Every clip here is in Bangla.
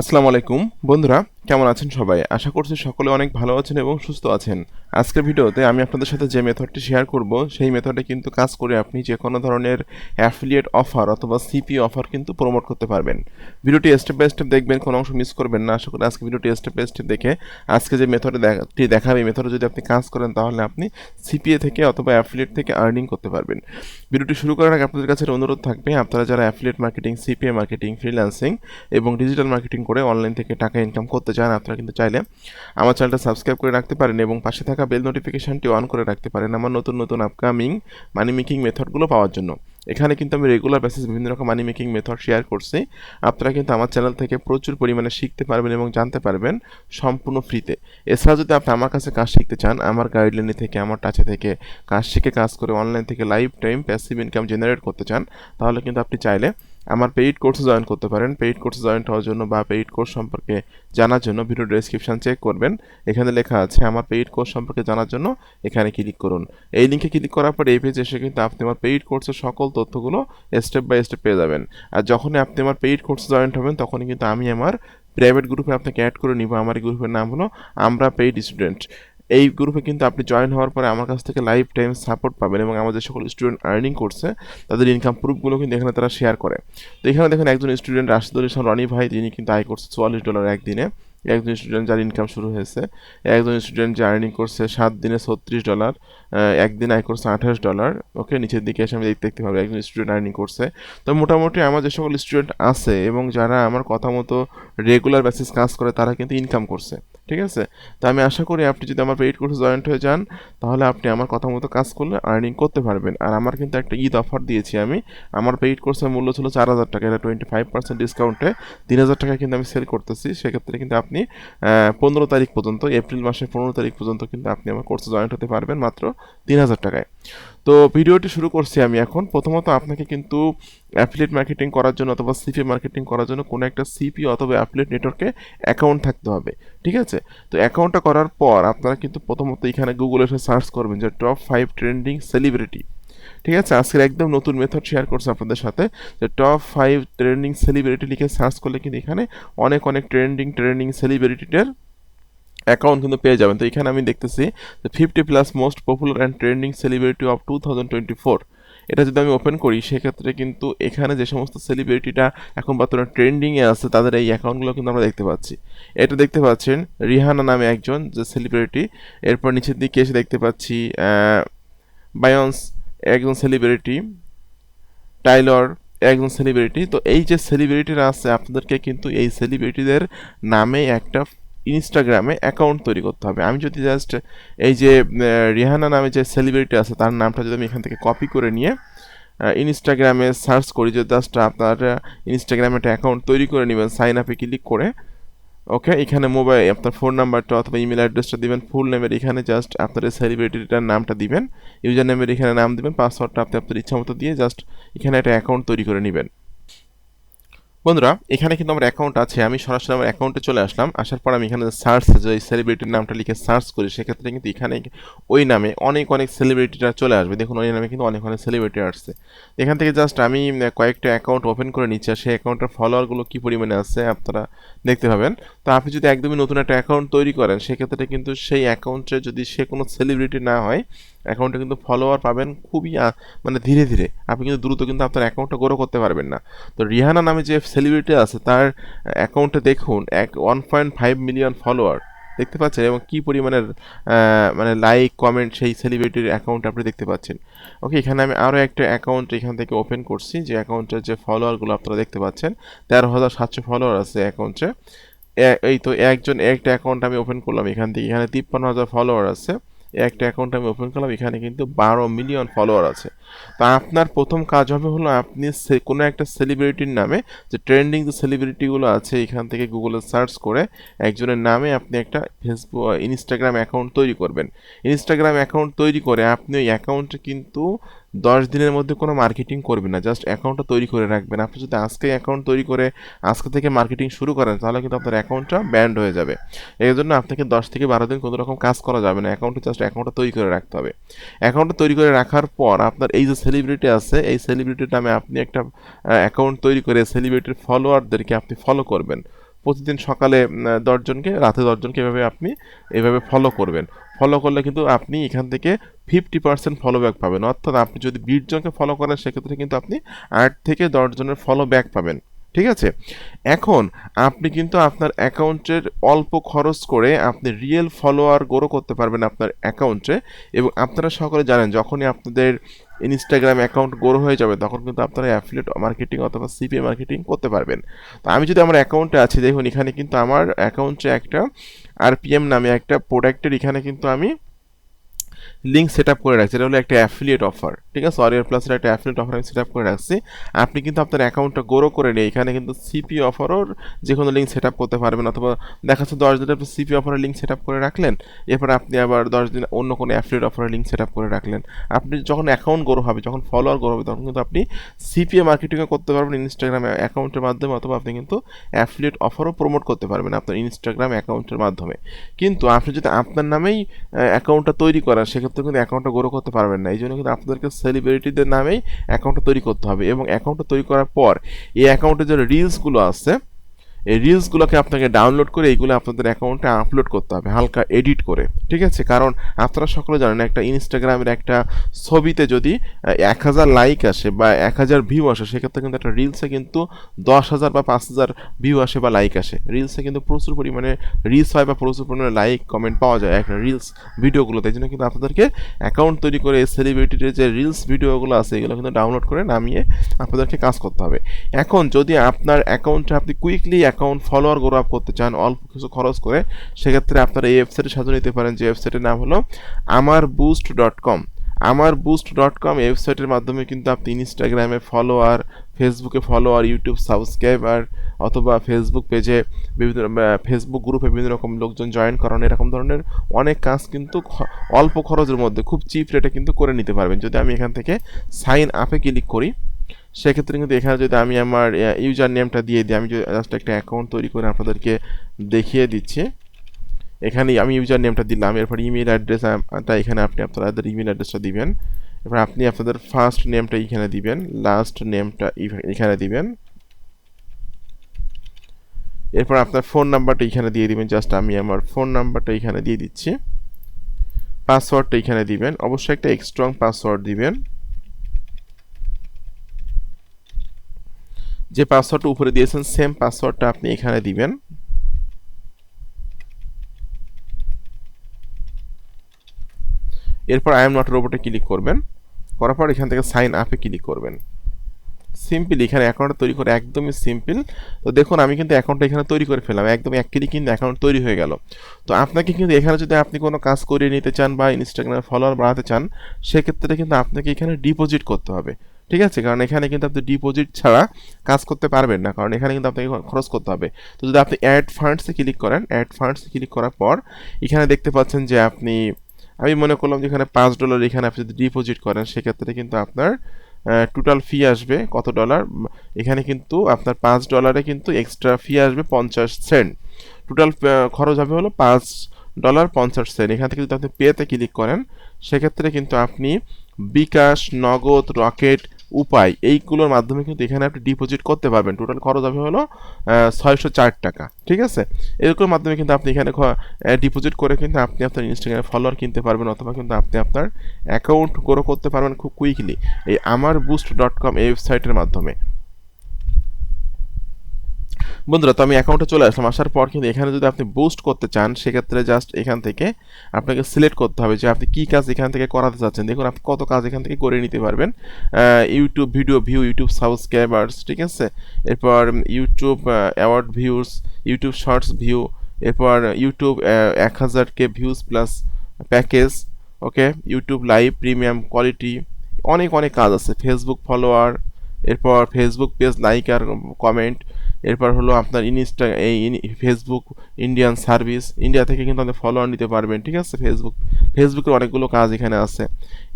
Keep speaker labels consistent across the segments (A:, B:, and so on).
A: আসসালামু আলাইকুম। বন্ধুরা, কেমন আছেন সবাই? আশা করছি সকলে অনেক ভালো আছেন এবং সুস্থ আছেন। আজকের ভিডিওতে আমি আপনাদের সাথে যে মেথডটি শেয়ার করব, সেই মেথডে কিন্তু কাজ করে আপনি যে কোনো ধরনের অ্যাফিলিয়েট অফার অথবা সিপি অফার কিন্তু প্রমোট করতে পারবেন। ভিডিওটি স্টেপ বাই স্টেপ দেখবেন, কোনো অংশ মিস করবেন না। আশা করি আজকে ভিডিওটি স্টেপ বাই স্টেপ দেখে আজকে যে মেথডটি দেখাবে, এই মেথডে যদি আপনি কাজ করেন, তাহলে আপনি সিপিএ থেকে অথবা অ্যাফিলিয়েট থেকে আর্নিং করতে পারবেন। ভিডিওটি শুরু করার আগে আপনাদের কাছে অনুরোধ থাকবে। আপনারা যারা affiliate marketing CPA marketing freelancing এবং ডিজিটাল মার্কেটিং করে অনলাইন থেকে টাকা ইনকাম করতে চান, আপনারা কিন্তু চাইলে আমার চ্যানেলটা সাবস্ক্রাইব করে রাখতে পারেন এবং পাশে থাকা বেল নোটিফিকেশনটি অন করে রাখতে পারেন আমার নতুন নতুন আপকামিং মানি মেকিং মেথডগুলো পাওয়ার জন্য। এখানে কিন্তু আমি রেগুলার বেসিস বিভিন্ন রকম মানি মেকিং মেথড শেয়ার করছি। আপনারা কিন্তু আমার চ্যানেল থেকে প্রচুর পরিমাণে শিখতে পারবেন এবং জানতে পারবেন সম্পূর্ণ ফ্রিতে এছাড়া যদি আপনি আমার কাছে কাজ শিখতে চান, আমার গাইডলাইনে থেকে, আমার টাচে থেকে কাজ শিখে কাজ করে অনলাইন থেকে life time passive income generate করতে চান, তাহলে কিন্তু আপনি চাইলে আমার পেইড কোর্সে জয়েন করতে পারেন। পেইড কোর্সে জয়েন হওয়ার জন্য বা পেইড কোর্স সম্পর্কে জানার জন্য ভিডিও ডেসক্রিপশন চেক করবেন। এখানে লেখা আছে, আমার পেইড কোর্স সম্পর্কে জানার জন্য এখানে ক্লিক করুন। এই লিঙ্কে ক্লিক করার পর এই পেজে এসে কিন্তু আপনি আমার পেইড কোর্সের সকল তথ্যগুলো স্টেপ বাই স্টেপ পেয়ে যাবেন। আর যখনই আপনি আমার পেইড কোর্সে জয়েন হবেন, তখনই কিন্তু আমি আমার প্রাইভেট গ্রুপে আপনাকে অ্যাড করে নিব। আমার গ্রুপের নাম হলো আমরা পেইড স্টুডেন্ট এই গ্রুপে কিন্তু আপনি জয়েন হওয়ার পরে আমার কাছ থেকে লাইফ টাইম সাপোর্ট পাবেন এবং আমাদের সকল স্টুডেন্ট আর্নিং করছে, তাদের ইনকাম প্রুফগুলো কিন্তু এখানে তারা শেয়ার করে। তো এখানে দেখেন একজন স্টুডেন্ট রাশিদুল ইসলাম রনি ভাই, তিনি কিন্তু আয় করছে চুয়াল্লিশ ডলার একদিনে। একজন স্টুডেন্ট যার ইনকাম শুরু হয়েছে, একজন স্টুডেন্ট যে আর্নিং করছে সাত দিনে ছত্রিশ ডলার একদিন আয় করছে আঠাশ ডলার ওকে নিচের দিকে এসে আমি দেখতে পাবো একজন স্টুডেন্ট আর্নিং করছে। তো মোটামুটি আমার যে সকল স্টুডেন্ট আছে এবং যারা আমার কথা মতো রেগুলার বেসিস কাজ করে, তারা কিন্তু ইনকাম করছে। ঠিক আছে? তো আমি আশা করি আপনি যদি আমার পেইড কোর্সে জয়েন্ট হয়ে যান, তাহলে আপনি আমার কথা মতো কাজ করলে আর্নিং করতে পারবেন। আর আমার কিন্তু একটা ঈদ অফার দিয়েছি আমি। আমার পেইড কোর্সের মূল্য ছিল চার হাজার টাকা। এটা টোয়েন্টি ফাইভ পার্সেন্ট ডিসকাউন্টে তিন হাজার টাকা কিন্তু আমি সেল করতেছি। সেক্ষেত্রে কিন্তু আপনি পনেরো তারিখ পর্যন্ত, এপ্রিল মাসের পনেরো তারিখ পর্যন্ত কিন্তু আপনি আমার কোর্সে জয়েন্ট হতে পারবেন মাত্র তিন হাজার টাকায়। তো ভিডিওটি শুরু করছি আমি এখন। প্রথমত আপনাকে কিন্তু অ্যাফিলেট মার্কেটিং করার জন্য অথবা সিপি মার্কেটিং করার জন্য কোনো একটা সিপি অথবা অ্যাফিলেট নেটওয়ার্কে অ্যাকাউন্ট থাকতে হবে, ঠিক আছে? তো অ্যাকাউন্টটা করার পর আপনারা কিন্তু প্রথমত এখানে গুগলে এসে সার্চ করবেন যে টপ ফাইভ ট্রেন্ডিং সেলিব্রিটি ঠিক আছে? আজকের একদম নতুন মেথড শেয়ার করছে আপনাদের সাথে, যে টপ ফাইভ ট্রেন্ডিং সেলিব্রিটি লিখে সার্চ করলে কিন্তু এখানে অনেক অনেক ট্রেন্ডিং ট্রেন্ডিং সেলিব্রিটিদের অ্যাকাউন্ট কিন্তু পেয়ে যাবেন। তো এখানে আমি দেখতেছি যে fifty plus most popular and trending celebrity of two thousand twenty four এটা যদি আমি ওপেন করি, সেক্ষেত্রে কিন্তু এখানে যে সমস্ত সেলিব্রিটিটা এখন বর্তমানে ট্রেন্ডিংয়ে আছে, তাদের এই অ্যাকাউন্টগুলো কিন্তু আমরা দেখতে পাচ্ছি। এটা দেখতে পাচ্ছেন রিহানা নামে একজন যে সেলিব্রিটি এরপর নিচের দিকে এসে দেখতে পাচ্ছি বায়ন্স একজন সেলিব্রিটি টাইলর একজন সেলিব্রিটি তো এই যে সেলিব্রিটিরা আছে, আপনাদেরকে কিন্তু এই সেলিব্রিটিদের নামে একটা ইনস্টাগ্রামে অ্যাকাউন্ট তৈরি করতে হবে। আমি যদি জাস্ট এই যে রিহানা নামে যে সেলিব্রিটি আছে, তার নামটা যদি আমি এখান থেকে কপি করে নিয়ে ইনস্টাগ্রামে সার্চ করি, যে জাস্ট আপনার ইনস্টাগ্রামে একটা অ্যাকাউন্ট তৈরি করে নেবেন সাইন আপে ক্লিক করে ওকে এখানে মোবাইল আপনার ফোন নাম্বারটা অথবা ইমেল অ্যাড্রেসটা দিবেন ফুল নেমের এখানে জাস্ট আপনার সেলিব্রিটিটার নামটা দিবেন ইউজার নেমের এখানে নাম দিবেন পাসওয়ার্ডটা আপনি আপনার ইচ্ছা মতো দিয়ে জাস্ট এখানে একটা অ্যাকাউন্ট তৈরি করে নেবেন। বন্ধুরা, এখানে কিন্তু আমার অ্যাকাউন্ট আছে। আমি সরাসরি আমার অ্যাকাউন্টে চলে আসলাম। আসার পর আমি এখানে সার্চ যে সেলিব্রিটির নামটা লিখে সার্চ করি, সেক্ষেত্রে কিন্তু এখানে ওই নামে অনেক অনেক সেলিব্রিটিরা চলে আসবে। দেখুন, ওই নামে কিন্তু অনেক অনেক সেলিব্রিটি আসছে। এখান থেকে জাস্ট আমি কয়েকটা অ্যাকাউন্ট ওপেন করে নিচ্ছি। আর সেই অ্যাকাউন্টের ফলোয়ারগুলো কী পরিমাণে আছে, আপনারা দেখতে পাবেন। তো আপনি যদি একদমই নতুন একটা অ্যাকাউন্ট তৈরি করেন, সেক্ষেত্রে কিন্তু সেই অ্যাকাউন্টে যদি সে কোনো সেলিব্রিটি না হয় অ্যাকাউন্টে কিন্তু ফলোয়ার পাবেন খুবই মানে ধীরে ধীরে। আপনি কিন্তু দ্রুত কিন্তু আপনার অ্যাকাউন্টটা গ্রো করতে পারবেন না। তো রিহানা নামে যে সেলিব্রিটি আছে, তার অ্যাকাউন্টে দেখুন, এক one point five million follower দেখতে পাচ্ছেন? এবং কী পরিমাণের মানে লাইক কমেন্ট সেই সেলিব্রিটির অ্যাকাউন্ট আপনি দেখতে পাচ্ছেন? ওকে এখানে আমি আরও একটা অ্যাকাউন্ট এখান থেকে ওপেন করছি, যে অ্যাকাউন্টের যে ফলোয়ারগুলো আপনারা দেখতে পাচ্ছেন, তেরো হাজার সাতশো ফলোয়ার আছে অ্যাকাউন্টে এই তো একজন, একটা অ্যাকাউন্ট আমি ওপেন করলাম এখান থেকে, এখানে তিপ্পান্ন হাজার ফলোয়ার আছে। একটা অ্যাকাউন্ট আমি ওপেন করলাম, এখানে কিন্তু বারো মিলিয়ন ফলোয়ার আছে। তা আপনার প্রথম কাজ হবে হলো আপনি কোনো একটা সেলিব্রিটির নামে, যে ট্রেন্ডিং যে সেলিব্রিটিগুলো আছে, এখান থেকে গুগলে সার্চ করে একজনের নামে আপনি একটা ফেসবুক ইনস্টাগ্রাম অ্যাকাউন্ট তৈরি করবেন। ইনস্টাগ্রাম অ্যাকাউন্ট তৈরি করে আপনি ওই অ্যাকাউন্টে কিন্তু দশ দিনের মধ্যে কোনো মার্কেটিং করবেন না জাস্ট অ্যাকাউন্টটা তৈরি করে রাখবেন। আপনি যদি আজকে অ্যাকাউন্ট তৈরি করে আজকে থেকে মার্কেটিং শুরু করেন, তাহলে কিন্তু আপনার অ্যাকাউন্টটা ব্যান্ড হয়ে যাবে। এই জন্য আপনাকে দশ থেকে বারো দিন কোনো রকম কাজ করা যাবে না অ্যাকাউন্টে জাস্ট অ্যাকাউন্টটা তৈরি করে রাখতে হবে। অ্যাকাউন্টটা তৈরি করে রাখার পর আপনার এই যে সেলিব্রিটি আছে, এই সেলিব্রিটির নামে আপনি একটা অ্যাকাউন্ট তৈরি করে সেলিব্রিটির ফলোয়ারদেরকে আপনি ফলো করবেন। প্রতিদিন সকালে দশজনকে, রাতে দশজনকে এভাবে আপনি এভাবে ফলো করবেন। ফলো করলে কিন্তু আপনি এখান থেকে ফিফটি পার্সেন্ট ফলো ব্যাক পাবেন। অর্থাৎ আপনি যদি বিশ জনকে ফলো করেন, সেক্ষেত্রে কিন্তু আপনি আট থেকে দশজনের ফলো ব্যাক পাবেন। ঠিক আছে? এখন আপনি কিন্তু আপনার অ্যাকাউন্টের অল্প খরচ করে আপনি রিয়েল ফলোয়ার গ্রো করতে পারবেন আপনার অ্যাকাউন্টে এবং আপনারা সকলে জানেন, যখনই আপনাদের ইনস্টাগ্রাম অ্যাকাউন্ট গ্রো হয়ে যাবে, তখন কিন্তু আপনারা অ্যাফিলেট মার্কেটিং অথবা সিপিএ মার্কেটিং করতে পারবেন। তো আমি যদি আমার অ্যাকাউন্টে আছি, দেখুন এখানে কিন্তু আমার অ্যাকাউন্টে একটা আরপিএম নামে একটা প্রোডাক্টের এখানে কিন্তু আমি লিঙ্ক সেট আপ করে রাখছি। এটা হলো একটা অ্যাফিলিয়েট অফার ঠিক আছে? অরিয়ার প্লাসের একটা অ্যাফিলিয়েট অফার আমি সেট আপ করে রাখছি। আপনি কিন্তু আপনার অ্যাকাউন্টটা গ্রো করে নিয়ে এখানে কিন্তু সিপি অফারও যে কোনো লিঙ্ক সেট আপ করতে পারবেন অথবা দেখা যাচ্ছে দশ দিন আপনি সিপি অফারের লিঙ্ক সেট আপ করে রাখলেন, এরপর আপনি আবার দশ দিন অন্য কোনো অ্যাফিলিয়েট অফারের লিঙ্ক সেট আপ করে রাখলেন। আপনি যখন অ্যাকাউন্ট গ্রো হবে, যখন ফলোয়ার গ্রো হবে, তখন কিন্তু আপনি সিপিএ মার্কেটিংও করতে পারবেন ইনস্টাগ্রাম অ্যাকাউন্টের মাধ্যমে অথবা আপনি কিন্তু অ্যাফিলিয়েট অফারও প্রমোট করতে পারবেন আপনার ইনস্টাগ্রাম অ্যাকাউন্টের মাধ্যমে। কিন্তু আপনি যদি আপনার নামেই অ্যাকাউন্টটা তৈরি করেন, সেক্ষেত্রে কিন্তু অ্যাকাউন্টটা গ্রো করতে পারবেন না। এই জন্য কিন্তু আপনাদেরকে সেলিব্রিটিদের নামেই অ্যাকাউন্টটা তৈরি করতে হবে এবং অ্যাকাউন্টটা তৈরি করার পর এই অ্যাকাউন্টে যে রিলসগুলো আছে এই রিলসগুলোকে আপনাকে ডাউনলোড করে এইগুলো আপনাদের অ্যাকাউন্টে আপলোড করতে হবে, হালকা এডিট করে, ঠিক আছে? কারণ আপনারা সকলে জানেন একটা ইনস্টাগ্রামের একটা ছবিতে যদি এক হাজার লাইক আসে বা এক হাজার ভিউ আসে, সেক্ষেত্রে কিন্তু একটা রিলসে কিন্তু দশ হাজার বা পাঁচ হাজার ভিউ আসে বা লাইক আসে। রিলসে কিন্তু প্রচুর পরিমাণে রিলস হয় বা প্রচুর পরিমাণে লাইক কমেন্ট পাওয়া যায় একটা রিলস ভিডিওগুলোতে এই জন্য কিন্তু আপনাদেরকে অ্যাকাউন্ট তৈরি করে সেলিব্রিটির যে রিলস ভিডিওগুলো আছে, এগুলো কিন্তু ডাউনলোড করে নামিয়ে আপনাদেরকে কাজ করতে হবে। এখন যদি আপনার অ্যাকাউন্টে আপনি quickly account follower grow up করতে চান, অল্প কিছু খরচ করে, সেক্ষেত্রে আপনারা এই ওয়েবসাইটে সাজিয়ে নিতে পারেন। যে ওয়েবসাইটের নাম হলো আমার বুস্ট ডট কম আমার বুস্ট ডট কম ওয়েবসাইটের মাধ্যমে কিন্তু আপনি ইনস্টাগ্রামে ফলোয়ার ফেসবুকে ফলোয়ার ইউটিউব সাবস্ক্রাইবার অথবা ফেসবুক পেজে বিভিন্ন ফেসবুক গ্রুপে বিভিন্ন রকম লোকজন জয়েন করানো, এরকম ধরনের অনেক কাজ কিন্তু অল্প খরচের মধ্যে, খুব চিপ রেটে কিন্তু করে নিতে পারবেন। যদি আমি এখান থেকে সাইন আপে ক্লিক করি সেক্ষেত্রে কিন্তু এখানে যদি আমি আমার ইউজার নেমটা দিয়ে দিই, আমি যদি জাস্ট একটা অ্যাকাউন্ট তৈরি করে আপনাদেরকে দেখিয়ে দিচ্ছি। এখানে আমি ইউজার নেমটা দিলাম, এরপর ইমেল অ্যাড্রেসটা এখানে আপনি আপনাদের ইমেল অ্যাড্রেসটা দিবেন। এরপর আপনি আপনাদের ফার্স্ট নেমটা এখানে দিবেন লাস্ট নেমটা এখানে দিবেন। এরপর আপনার ফোন নাম্বারটা এখানে দিয়ে দিবেন জাস্ট আমি আমার ফোন নাম্বারটা এখানে দিয়ে দিচ্ছি। পাসওয়ার্ডটা এখানে দিবেন, অবশ্যই একটা স্ট্রং পাসওয়ার্ড দিবেন। যে পাসওয়ার্ডটা উপরে দিয়েছেন সেম পাসওয়ার্ডটা আপনি এখানে দিবেন। এরপর আই এম নট রোবটে ক্লিক করবেন। করার পর এখান থেকে সাইন আপে ক্লিক করবেন। সিম্পল এখানে অ্যাকাউন্টটা তৈরি করে একদমই সিম্পল তো দেখুন, আমি কিন্তু অ্যাকাউন্টটা এখানে তৈরি করে ফেললাম। একদম এক ক্লিক কিন্তু অ্যাকাউন্ট তৈরি হয়ে গেল। তো আপনাকে কিন্তু এখানে যদি আপনি কোনো কাজ করিয়ে নিতে চান বা ইনস্টাগ্রামে ফলোয়ার বাড়াতে চান, সেক্ষেত্রে কিন্তু আপনাকে এখানে ডিপোজিট করতে হবে। ঠিক আছে? কারণ এখানে কিন্তু আপনি ডিপোজিট ছাড়া কাজ করতে পারবেন না। কারণ এখানে কিন্তু আপনাকে খরচ করতে হবে। তো যদি আপনি অ্যাড ফান্ডসে ক্লিক করেন অ্যাড ফান্ডসে ক্লিক করার পর এখানে দেখতে পাচ্ছেন যে আপনি, আমি মনে করলাম যে এখানে পাঁচ ডলার এখানে আপনি যদি ডিপোজিট করেন, সেক্ষেত্রে কিন্তু আপনার টোটাল ফি আসবে কত ডলার এখানে কিন্তু আপনার পাঁচ ডলারে কিন্তু এক্সট্রা ফি আসবে পঞ্চাশ সেন্ট টোটাল খরচ হবে হলো পাঁচ ডলার পঞ্চাশ সেন্ট এখান থেকে যদি আপনি পেতে ক্লিক করেন, সেক্ষেত্রে কিন্তু আপনি বিকাশ, নগদ, রকেট উপায়। এইগুলোর মাধ্যমে কিন্তু এখানে আপনি ডিপোজিট করতে পারবেন। টোটাল খরচ হবে হলো ছয়শো চার টাকা। ঠিক আছে? এরকম মাধ্যমে কিন্তু আপনি এখানে ডিপোজিট করে কিন্তু আপনি আপনার ইনস্টাগ্রামে ফলোয়ার কিনতে পারবেন অথবা কিন্তু আপনি আপনার অ্যাকাউন্ট গ্রো করতে পারবেন খুব কুইকলি এই আমার বুস্ট ডট কম এই ওয়েবসাইটের মাধ্যমে। বন্ধুরা, তো আমি অ্যাকাউন্টে চলে আসলাম। আসার পর কিন্তু এখানে যদি আপনি বুস্ট করতে চান, সেক্ষেত্রে জাস্ট এখান থেকে আপনাকে সিলেক্ট করতে হবে যে আপনি কী কাজ এখান থেকে করাতে চাচ্ছেন। দেখুন, আপনি কত কাজ এখান থেকে করে নিতে পারবেন। YouTube video view YouTube subscribers ঠিক আছে? এরপর YouTube award views YouTube shorts view এরপর ইউটিউব এক হাজার K views plus package okay YouTube live premium quality অনেক অনেক কাজ আছে। ফেসবুক ফলোয়ার এরপর ফেসবুক পেজ লাইক আর কমেন্ট এরপর হলো আপনার ইনস্টা এই ফেসবুক ইন্ডিয়ান সার্ভিস ইন্ডিয়া থেকে কিন্তু আপনি ফলোয়ার নিতে পারবেন, ঠিক আছে? ফেসবুক ফেসবুকের অনেকগুলো কাজ এখানে আছে।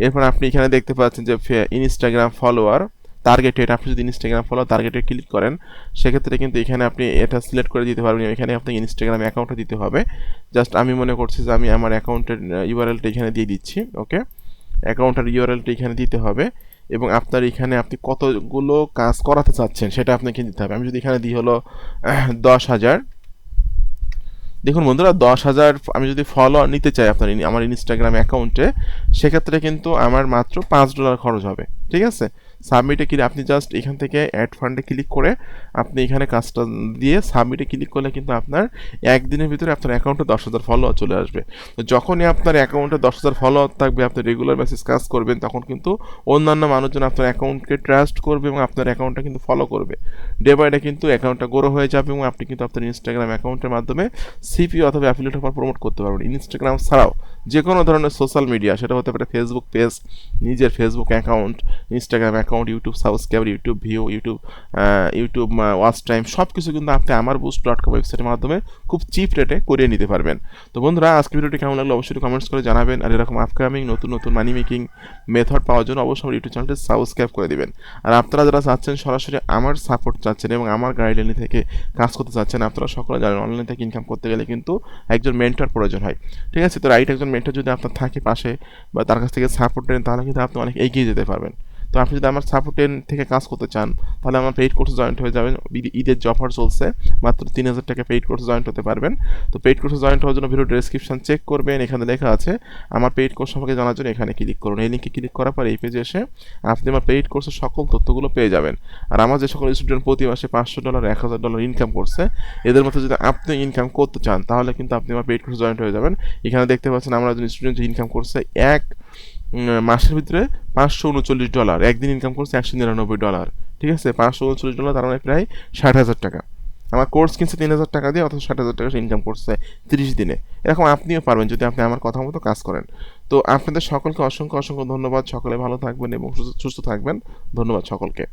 A: এরপর আপনি এখানে দেখতে পাচ্ছেন যে ইনস্টাগ্রাম ফলোয়ার টার্গেটেড আপনি যদি ইনস্টাগ্রাম ফলো টার্গেটে ক্লিক করেন, সেক্ষেত্রে কিন্তু এখানে আপনি এটা সিলেক্ট করে দিতে পারবেন, এখানে আপনাকে ইনস্টাগ্রাম অ্যাকাউন্টটা দিতে হবে। জাস্ট আমি মনে করছি যে, আমি আমার অ্যাকাউন্টের ইউআরএলটা এখানে দিয়ে দিচ্ছি ওকে অ্যাকাউন্টের ইউআরএলটা এখানে দিতে হবে। এবং আপনার এখানে আপনি কতগুলো কাজ করাতে চাচ্ছেন সেটা আপনাকে দিতে হবে। আমি যদি এখানে দিই হলো দশ হাজার। দেখুন বন্ধুরা, দশ হাজার আমি যদি ফলো নিতে চাই আপনার আমার ইনস্টাগ্রাম অ্যাকাউন্টে সেক্ষেত্রে কিন্তু আমার মাত্র পাঁচ ডলার খরচ হবে। ঠিক আছে? সাবমিটে ক্লিক আপনি জাস্ট এখান থেকে অ্যাড ফান্ডে ক্লিক করে আপনি এখানে কাজটা দিয়ে সাবমিটে ক্লিক করলে কিন্তু আপনার একদিনের ভিতরে আপনার অ্যাকাউন্টে দশ হাজার ফলোয়ার চলে আসবে। তো যখনই আপনার অ্যাকাউন্টে দশ হাজার ফলোয়ার থাকবে, আপনি রেগুলার মেসেজ কাজ করবেন, তখন কিন্তু অন্যান্য মানুষজন আপনার অ্যাকাউন্টকে ট্রাস্ট করবে এবং আপনার অ্যাকাউন্টটা কিন্তু ফলো করবে। ডে বাই ডে কিন্তু অ্যাকাউন্টটা গ্রো হয়ে যাবে এবং আপনি কিন্তু আপনার ইনস্টাগ্রাম অ্যাকাউন্টের মাধ্যমে সিপি অথবা অ্যাফিলিয়েট অফার প্রমোট করতে পারবেন। ইনস্টাগ্রাম ছাড়াও যে কোনো ধরনের সোশ্যাল মিডিয়া সেটা হতে পারে ফেসবুক পেজ নিজের Facebook account Instagram account YouTube subscriber YouTube view YouTube YouTube watch time সব কিছু কিন্তু আপনি আমার বুস্ট ডট কম ওয়েবসাইটের মাধ্যমে খুব চিপ রেটে করিয়ে নিতে পারবেন। তো বন্ধুরা আজকে ভিডিওটি কেমন লাগল অবশ্যই কমেন্টস করে জানাবেন আর এরকম আপকামিং নতুন নতুন মানি মেকিং মেথড পাওয়ার জন্য অবশ্যই ইউটিউব চ্যানেলটি সাবস্ক্রাইব করে দেবেন। আর আপনারা যারা চাচ্ছেন সরাসরি আমার সাপোর্ট চাচ্ছেন এবং আমার গাইডলাইন থেকে কাজ করতে চাচ্ছেন, আপনারা সকলে জানেন অনলাইন থেকে ইনকাম করতে গেলে কিন্তু একজন মেন্টর প্রয়োজন হয়। ঠিক আছে? তো রাইট একজন মেন্টর যদি আপনার থাকে পাশে বা তার কাছ থেকে সাপোর্ট নেন, তাহলে কিন্তু আপনি অনেক এগিয়ে যেতে পারবেন। তো আপনি যদি আমার সাপোর্টের থেকে কাজ করতে চান, তাহলে আমার পেইড কোর্সে জয়েন্ট হয়ে যাবেন ঈদের যে অফার চলছে, মাত্র তিন হাজার টাকা পেইড কোর্সে জয়েন্ট হতে পারবেন। তো পেইড কোর্সে জয়েন্ট হওয়ার জন্য ভিডিও ডেসক্রিপশন চেক করবেন, এখানে লেখা আছে, আমার পেইড কোর্স সম্পর্কে জানার জন্য এখানে ক্লিক করুন। এই লিঙ্কে ক্লিক করার পর এই পেজে এসে আপনি আমার পেইড কোর্সের সকল তথ্যগুলো পেয়ে যাবেন। আর আমার যে সকল স্টুডেন্ট প্রতি মাসে পাঁচশো ডলার এক হাজার ডলার ইনকাম করছে, এদের মধ্যে যদি আপনি ইনকাম করতে চান, তাহলে কিন্তু আপনি আমার পেইড কোর্সে জয়েন্ট হয়ে যাবেন। এখানে দেখতে পাচ্ছেন, আমরা একজন স্টুডেন্ট যে ইনকাম করছে, এক মাসের ভিতরে পাঁচশো উনচল্লিশ ডলার। একদিন ইনকাম করছে একশো নিরানব্বই ডলার। ঠিক আছে? পাঁচশো উনচল্লিশ ডলার, তার মানে প্রায় ষাট হাজার টাকা। আমার কোর্স কিনছে তিন হাজার টাকা দিয়ে অথবা ষাট হাজার টাকা ইনকাম করছে তিরিশ দিনে। এরকম আপনিও পারবেন যদি আপনি আমার কথা মতো কাজ করেন। তো আপনাদের সকলকে অসংখ্য অসংখ্য ধন্যবাদ। সকলে ভালো থাকবেন এবং সুস্থ থাকবেন। ধন্যবাদ সকলকে।